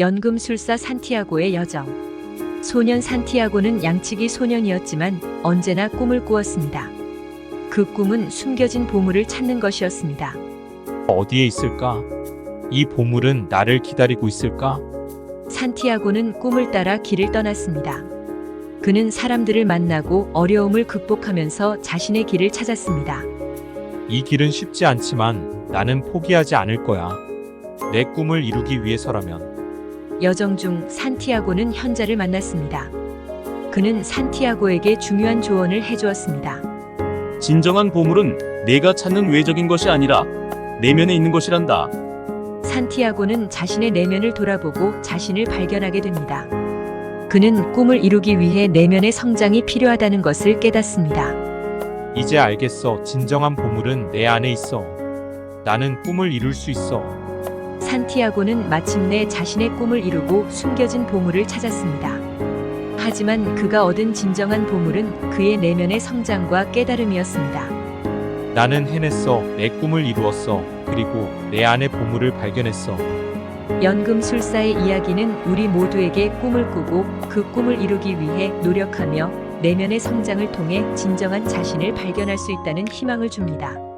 연금술사 산티아고의 여정. 소년 산티아고는 양치기 소년이었지만 언제나 꿈을 꾸었습니다. 그 꿈은 숨겨진 보물을 찾는 것이었습니다. 어디에 있을까? 이 보물은 나를 기다리고 있을까? 산티아고는 꿈을 따라 길을 떠났습니다. 그는 사람들을 만나고 어려움을 극복하면서 자신의 길을 찾았습니다. 이 길은 쉽지 않지만 나는 포기하지 않을 거야. 내 꿈을 이루기 위해서라면. 여정 중 산티아고는 현자를 만났습니다. 그는 산티아고에게 중요한 조언을 해주었습니다. 진정한 보물은 내가 찾는 외적인 것이 아니라 내면에 있는 것이란다. 산티아고는 자신의 내면을 돌아보고 자신을 발견하게 됩니다. 그는 꿈을 이루기 위해 내면의 성장이 필요하다는 것을 깨닫습니다. 이제 알겠어. 진정한 보물은 내 안에 있어. 나는 꿈을 이룰 수 있어. 산티아고는 마침내 자신의 꿈을 이루고 숨겨진 보물을 찾았습니다. 하지만 그가 얻은 진정한 보물은 그의 내면의 성장과 깨달음이었습니다. 나는 해냈어. 내 꿈을 이루었어. 그리고 내 안의 보물을 발견했어. 연금술사의 이야기는 우리 모두에게 꿈을 꾸고 그 꿈을 이루기 위해 노력하며 내면의 성장을 통해 진정한 자신을 발견할 수 있다는 희망을 줍니다.